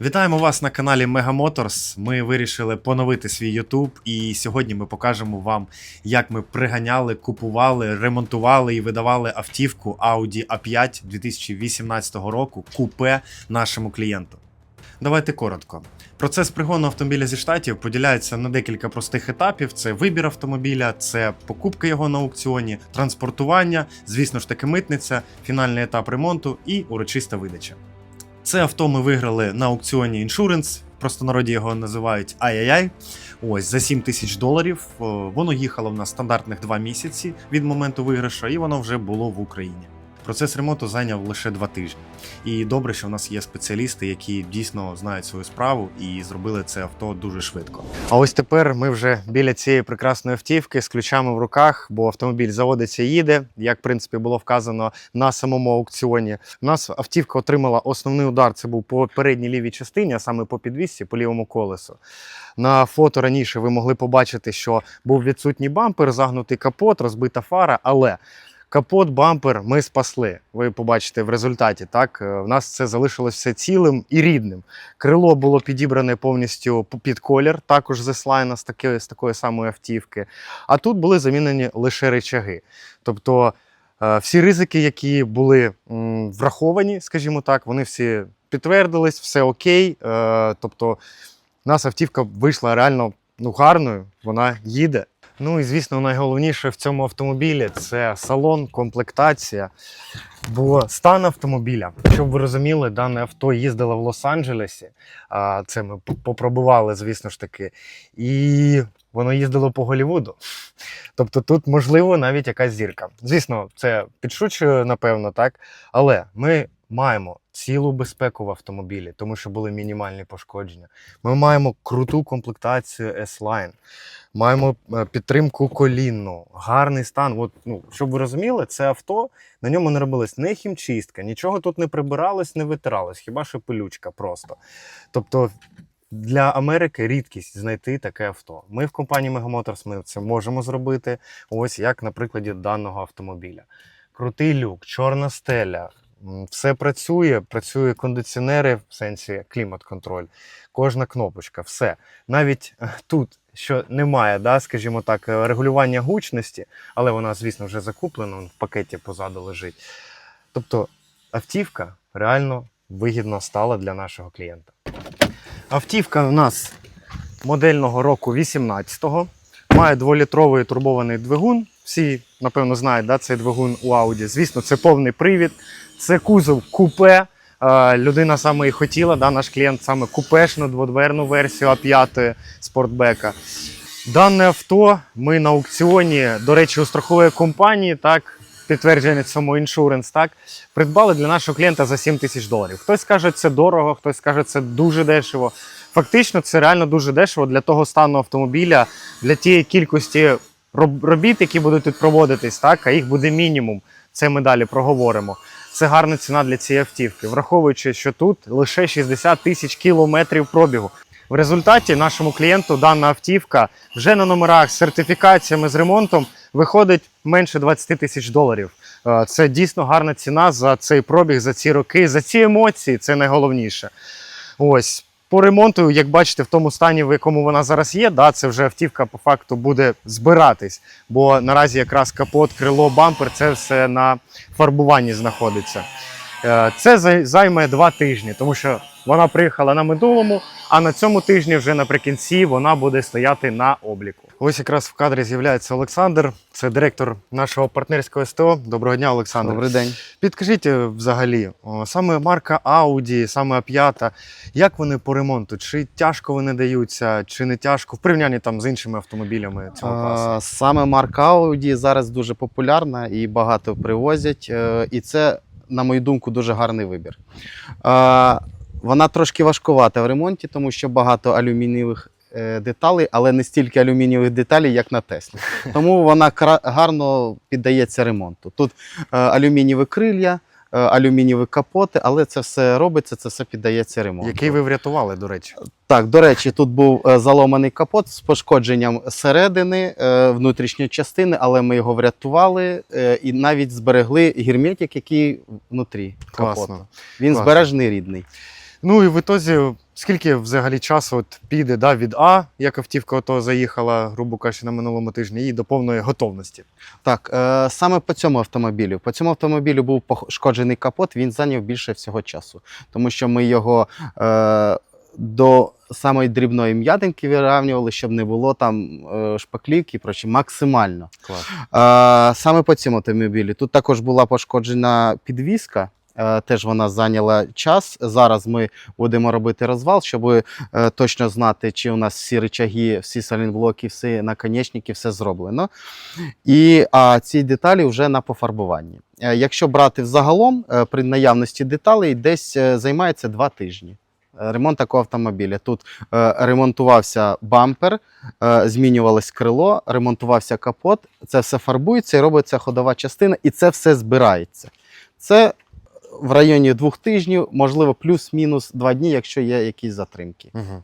Вітаємо вас на каналі Mega Motors. Ми вирішили поновити свій YouTube, і сьогодні ми покажемо вам, як ми приганяли, купували, ремонтували і видавали автівку Audi A5 2018 року купе нашому клієнту. Давайте коротко. Процес пригону автомобіля зі штатів поділяється на декілька простих етапів: це вибір автомобіля, це покупка його на аукціоні, транспортування, звісно ж таки митниця, фінальний етап ремонту і урочиста видача. Це авто ми виграли на аукціоні Insurance, в простонароді його називають Ай-яй-яй. Ось за 7 тисяч доларів. Воно їхало в нас стандартних 2 місяці від моменту виграшу, і воно вже було в Україні. Процес ремонту зайняв лише 2 тижні. І добре, що в нас є спеціалісти, які дійсно знають свою справу і зробили це авто дуже швидко. А ось тепер ми вже біля цієї прекрасної автівки з ключами в руках, бо автомобіль заводиться і їде. Як в принципі було вказано на самому аукціоні. У нас автівка отримала основний удар. Це був по передній лівій частині, а саме по підвісці, по лівому колесу. На фото раніше ви могли побачити, що був відсутній бампер, загнутий капот, розбита фара, але. Капот, бампер ми спасли. Ви побачите в результаті. Так Е, в нас це залишилось все цілим і рідним. Крило було підібране повністю під колір, також з еслайна з такої, з такої самої автівки. А тут були замінені лише речаги. Тобто е, всі ризики, які були враховані, скажімо так, вони всі підтвердились, все окей. Е, Тобто, у нас автівка вийшла реально ну, гарною, вона їде. Ну і звісно, найголовніше в цьому автомобілі це салон, комплектація. Бо стан автомобіля, щоб ви розуміли, дане авто їздило в Лос-Анджелесі. Це ми попробували, звісно ж таки. І воно їздило по Голлівуду. Тобто тут, можливо, навіть якась зірка. Звісно, це підшучую, напевно, так. Але ми маємо цілу безпеку в автомобілі, тому що були мінімальні пошкодження. Ми маємо круту комплектацію S-Line. Маємо е, підтримку колінну, гарний стан. От, ну, щоб ви розуміли, це авто, на ньому не робилась не хімчистка, нічого тут не прибиралось, не витиралось, хіба що пилючка просто. Тобто для Америки рідкість знайти таке авто. Ми в компанії Motors ми це можемо зробити. Ось як на прикладі даного автомобіля. Крутий люк, чорна стеля. Все працює, працює кондиціонери, в сенсі клімат-контроль, кожна кнопочка, все. Навіть е, тут, що немає, да, скажімо так, е, регулювання гучності, але вона, звісно, вже закуплена, в пакеті позаду лежить. Тобто автівка реально вигідно стала для нашого клієнта. Автівка у нас модельного року 18-го. Має дволітровий турбований двигун. Всі, напевно, знають, да, цей двигун у Audi. Звісно, це повний привід, це кузов купе. Е, Людина саме і хотіла, да, наш клієнт саме купешну дводверну версію А5 спортбека. Дане авто ми на аукціоні, до речі, у страхової компанії, так, підтвердження цьому іншуренс, так, придбали для нашого клієнта за 7 тисяч доларів. Хтось скаже, це дорого, хтось скаже, це дуже дешево. Фактично, це реально дуже дешево для того стану автомобіля, для тієї кількості робіт, які будуть тут проводитись, так, а їх буде мінімум. Це ми далі проговоримо. Це гарна ціна для цієї автівки, враховуючи, що тут лише 60 тисяч кілометрів пробігу. В результаті нашому клієнту дана автівка вже на номерах з сертифікаціями з ремонтом виходить менше 20 тисяч доларів. Е, Це дійсно гарна ціна за цей пробіг, за ці роки, за ці емоції. Це найголовніше. Ось. По ремонту, як бачите, в тому стані, в якому вона зараз є, да, це вже автівка по факту буде збиратись. Бо наразі якраз капот, крило, бампер це все на фарбуванні знаходиться. Е, Це зай- займе два тижні, тому що вона приїхала на минулому, а на цьому тижні вже наприкінці вона буде стояти на обліку. Ось якраз в кадрі з'являється Олександр, це директор нашого партнерського СТО. Доброго дня, Олександр. Добрий день. Підкажіть е, взагалі, саме марка Audi, саме А5, як вони по ремонту? Чи тяжко вони даються, чи не тяжко в порівнянні там з іншими автомобілями цього класу? Саме марка Audi зараз дуже популярна і багато привозять. е, І це, на мою думку, дуже гарний вибір. Вона трошки важкувата в ремонті, тому що багато алюмінієвих е, деталей, але не стільки алюмінієвих деталей, як на Теслі. Тому вона гарно піддається ремонту. Тут е, алюмінієві крилля, е, алюмінієві капоти, але це все робиться, це все піддається ремонту. Який ви врятували, до речі? Так, до речі, тут був заломаний капот з пошкодженням середини внутрішньої частини, але ми його врятували і навіть зберегли герметик, який внутрі. Класно. Він Класно. збережений рідний. Ну і в ітозі, скільки взагалі часу от піде да, від А, як автівка ото заїхала, грубо кажучи, на минулому тижні, і до повної готовності. Так, е, саме по цьому автомобілю. По цьому автомобілю був пошкоджений капот, він зайняв більше всього часу, тому що ми його е, до самої дрібної м'ятинки вирівнювали, щоб не було там е, шпаклівки, прочі, максимально. Клас. Е, саме по цьому автомобілі. Тут також була пошкоджена підвіска. Е, Теж вона зайняла час. Зараз ми будемо робити розвал, щоб е, точно знати, чи у нас всі рычаги, всі салінблоки, всі наконечники, все зроблено. І а, ці деталі вже на пофарбуванні. Е, Якщо брати взагалом, при наявності деталей десь займається два тижні. Ремонт такого автомобіля. Тут е, ремонтувався бампер, е, змінювалось крило, ремонтувався капот. Це все фарбується і робиться ходова частина, і це все збирається. Це в районі двох тижнів, можливо, плюс-мінус два дні, якщо є якісь затримки. Угу.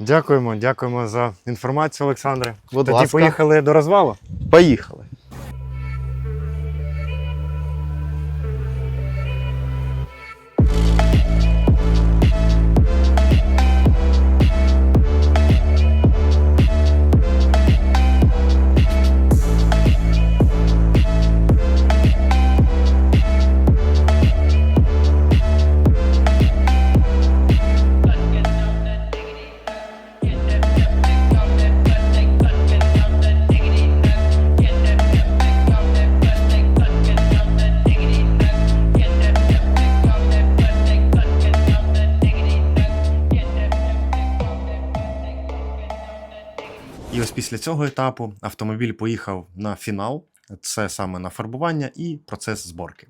Дякуємо, дякуємо за інформацію, Олександре. Будь Тоді ласка. поїхали до розвалу. Поїхали. Після цього етапу автомобіль поїхав на фінал. Це саме на фарбування і процес зборки.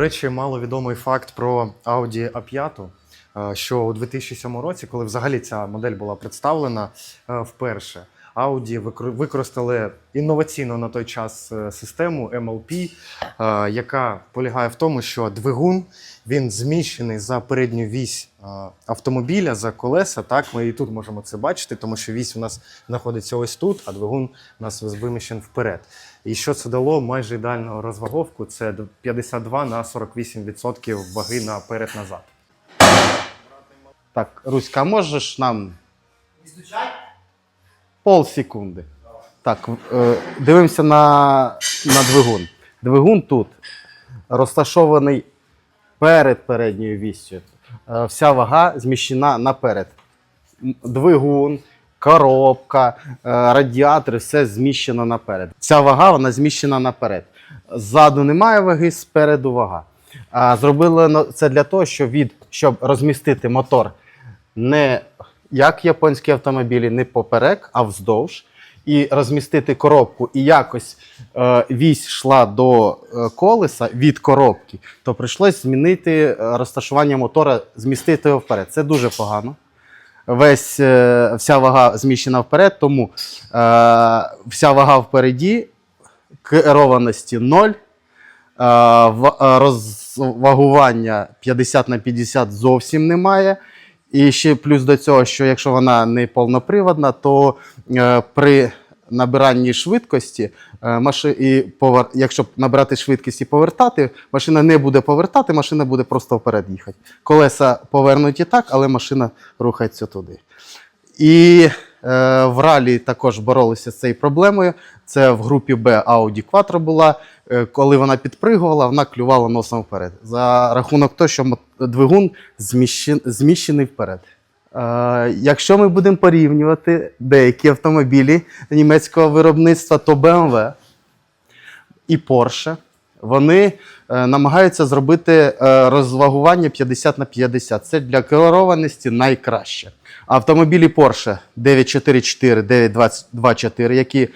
Речі, маловідомий факт про Audi A5, е, що у 2007 році, коли взагалі ця модель була представлена е, вперше, Audi викор- використали інноваційну на той час е, систему MLP, яка полягає в тому, що двигун він зміщений за передню вісь автомобіля за колеса. Так, ми і тут можемо це бачити, тому що вісь у нас знаходиться ось тут, а двигун у нас виміщен вперед. І що це дало майже ідеальну розваговку? Це 52 на 48% ваги наперед-назад. Так, Руська, можеш нам. Пол секунди. Так, е, дивимося на, на двигун. Двигун тут розташований перед передньою віссю. Е, вся вага зміщена наперед. Двигун, коробка, е, радіатори, все зміщено наперед. Ця вага вона зміщена наперед. Ззаду немає ваги, спереду вага. Зробили це для того, щоб, від, щоб розмістити мотор не як японські автомобілі, не поперек, а вздовж. І розмістити коробку, і якось е, вісь йшла до е, колеса від коробки, то прийшлось змінити е, розташування мотора, змістити його вперед. Це дуже погано. Весь, е, вся вага зміщена вперед, тому е, вся вага впереді, керованості 0, е, е, розвагування 50 на 50 зовсім немає. І ще плюс до цього, що якщо вона не повноприводна, то е, при набиранні швидкості е, і повер... якщо набирати швидкість і повертати, машина не буде повертати, машина буде просто вперед їхати. Колеса повернуті так, але машина рухається туди. І е, в ралі також боролися з цією проблемою. Це в групі Б Audi Quattro була. Е, коли вона підпригувала, вона клювала носом вперед. За рахунок того, що двигун зміщен- зміщений вперед. Е, якщо ми будемо порівнювати деякі автомобілі німецького виробництва, то BMW і Porsche, вони е, намагаються зробити е, розвагування 50 на 50. Це для керованості найкраще. Автомобілі Porsche 944, 924, які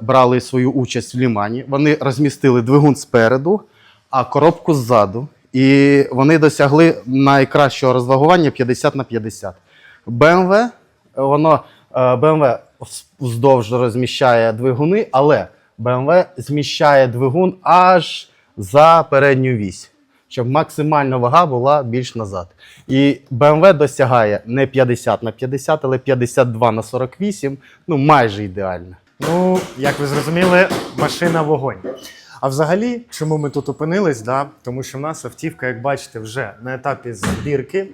брали свою участь в Лімані, вони розмістили двигун спереду, а коробку ззаду. І вони досягли найкращого розвагування 50 на 50. BMW, воно е, BMW вздовж розміщає двигуни, але BMW зміщає двигун аж за передню вісь, щоб максимальна вага була більш назад. І BMW досягає не 50 на 50, але 52 на 48, ну майже ідеально. Ну, як ви зрозуміли, машина вогонь. А взагалі, чому ми тут опинились? Да? Тому що в нас автівка, як бачите, вже на етапі збірки.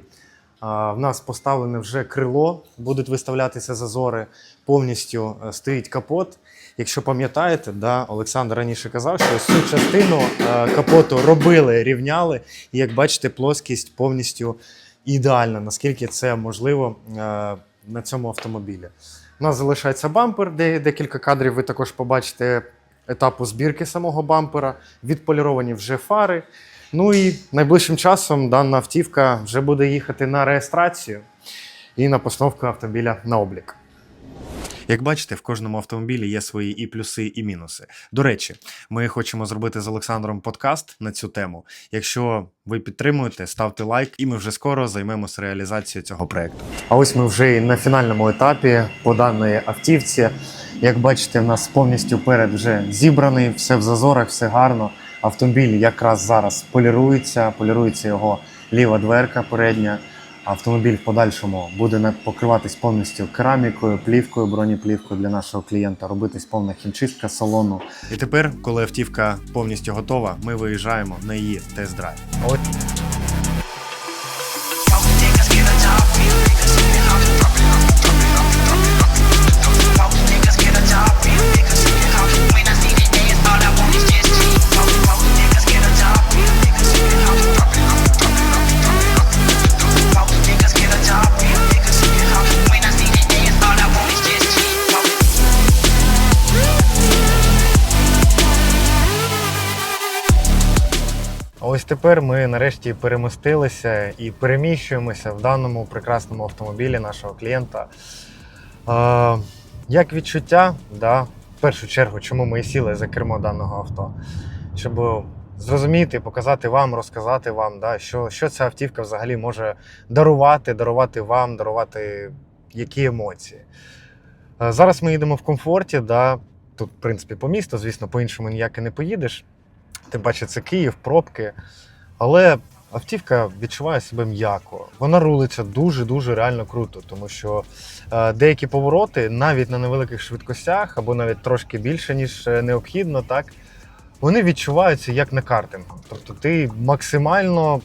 В нас поставлене вже крило, будуть виставлятися зазори, повністю е, стоїть капот. Якщо пам'ятаєте, да, Олександр раніше казав, що цю частину е, капоту робили, рівняли, і як бачите, плоскість повністю ідеальна, наскільки це можливо е, на цьому автомобілі. У нас залишається бампер, де декілька кадрів ви також побачите етапу збірки самого бампера, відполіровані вже фари. Ну і найближчим часом дана автівка вже буде їхати на реєстрацію і на постановку автомобіля на облік. Як бачите, в кожному автомобілі є свої і плюси, і мінуси. До речі, ми хочемо зробити з Олександром подкаст на цю тему. Якщо ви підтримуєте, ставте лайк, і ми вже скоро займемося реалізацією цього проекту. А ось ми вже і на фінальному етапі по даної автівці. Як бачите, в нас повністю перед вже зібраний, все в зазорах, все гарно. Автомобіль якраз зараз полірується, полірується його ліва дверка передня. Автомобіль в подальшому буде покриватись повністю керамікою, плівкою, бронеплівкою для нашого клієнта, робитись повна хімчистка салону. І тепер, коли автівка повністю готова, ми виїжджаємо на її тест-драйв. Тепер ми нарешті перемістилися і переміщуємося в даному прекрасному автомобілі нашого клієнта. Е, як відчуття, да, в першу чергу, чому ми сіли за кермо даного авто, щоб зрозуміти, показати вам, розказати вам, да, що, що ця автівка взагалі може дарувати, дарувати вам, дарувати які емоції. Е, зараз ми їдемо в комфорті, да, тут, в принципі, по місту, звісно, по-іншому ніяк і не поїдеш. Тим паче, це Київ, пробки. Але автівка відчуває себе м'яко. Вона рулиться дуже-дуже реально круто, тому що е, деякі повороти, навіть на невеликих швидкостях, або навіть трошки більше, ніж е, необхідно, так, вони відчуваються як на картингу. Тобто ти максимально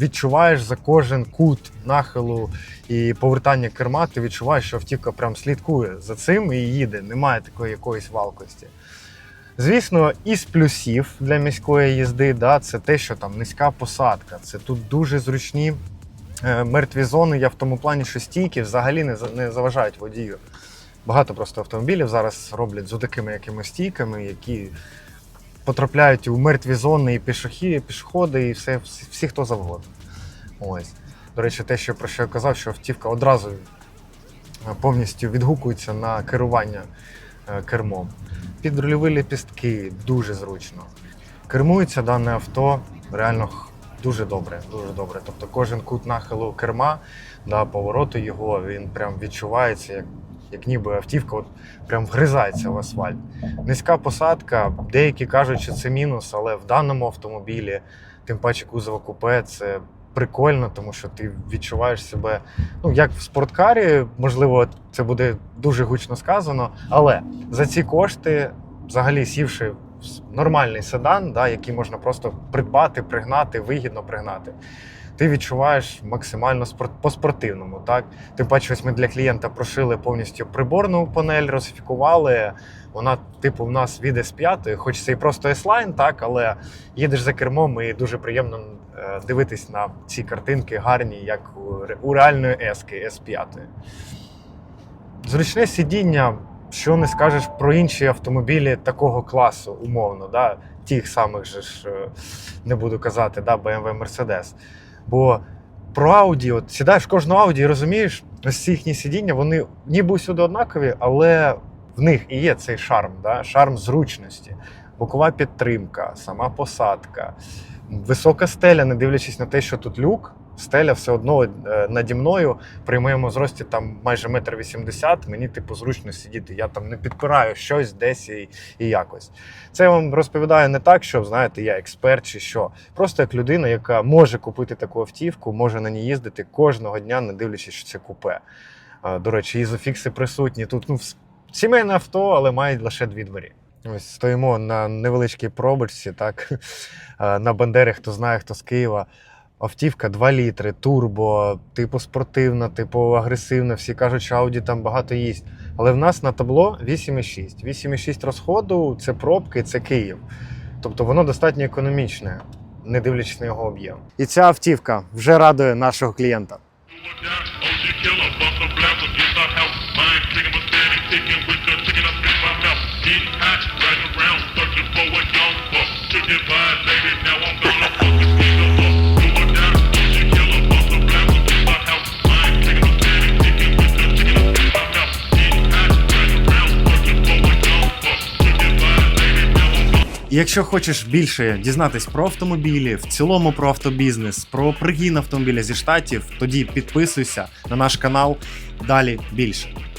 відчуваєш за кожен кут нахилу і повертання керма, ти відчуваєш, що автівка прям слідкує за цим і їде. Немає такої якоїсь валкості. Звісно, із плюсів для міської їзди, да, це те, що там низька посадка. Це тут дуже зручні е, мертві зони. Я в тому плані, що стійки взагалі не, не заважають водію. Багато просто автомобілів зараз роблять з такими якимись стійками, які потрапляють у мертві зони і пішохи, і пішоходи, і все, всі, хто завгодно. Ось. До речі, те, що про що я казав, що автівка одразу повністю відгукується на керування кермом. Підрульові ліпістки дуже зручно. Кермується дане авто реально дуже добре, дуже добре. Тобто кожен кут нахилу керма, да, повороту його, він прям відчувається, як, як ніби автівка от прям вгризається в асфальт. Низька посадка, деякі кажуть, що це мінус, але в даному автомобілі, тим паче кузова купе, це прикольно, тому що ти відчуваєш себе, ну як в спорткарі, можливо, це буде дуже гучно сказано, але за ці кошти, взагалі сівши в нормальний седан, да, який можна просто придбати, пригнати, вигідно пригнати. Ти відчуваєш максимально по-спортивному. Так? Тим паче, ось ми для клієнта прошили повністю приборну панель, розфікували. Вона, типу, в нас від S5, хоч це і просто S-Line, так, але їдеш за кермом і дуже приємно е, дивитись на ці картинки гарні, як у, реальної S-ки, S5. Зручне сидіння, що не скажеш про інші автомобілі такого класу, умовно, да? тих самих же ж е, не буду казати, да, BMW Mercedes. Бо про Ауді, от сідаєш в кожну Ауді і розумієш, ось ці їхні сидіння, вони ніби усюди однакові, але в них і є цей шарм, да? шарм зручності, бокова підтримка, сама посадка, висока стеля, не дивлячись на те, що тут люк, Стеля все одно е, наді мною при моєму зрості там майже метр вісімдесят. Мені типу зручно сидіти. Я там не підпираю щось десь і, і якось. Це я вам розповідаю не так, що знаєте, я експерт чи що. Просто як людина, яка може купити таку автівку, може на ній їздити кожного дня, не дивлячись, що це купе. До речі, ізофікси присутні. Тут ну, сімейне авто, але має лише дві двері. Ось стоїмо на невеличкій пробочці, так на Бандері, хто знає, хто з Києва. Автівка 2 літри, турбо, типу спортивна, типу агресивна. Всі кажуть, що Ауді там багато їсть. Але в нас на табло 8,6. 8,6 розходу це пробки, це Київ. Тобто воно достатньо економічне, не дивлячись на його об'єм. І ця автівка вже радує нашого клієнта. Якщо хочеш більше дізнатись про автомобілі, в цілому про автобізнес, про пригін автомобіля зі штатів, тоді підписуйся на наш канал. Далі більше.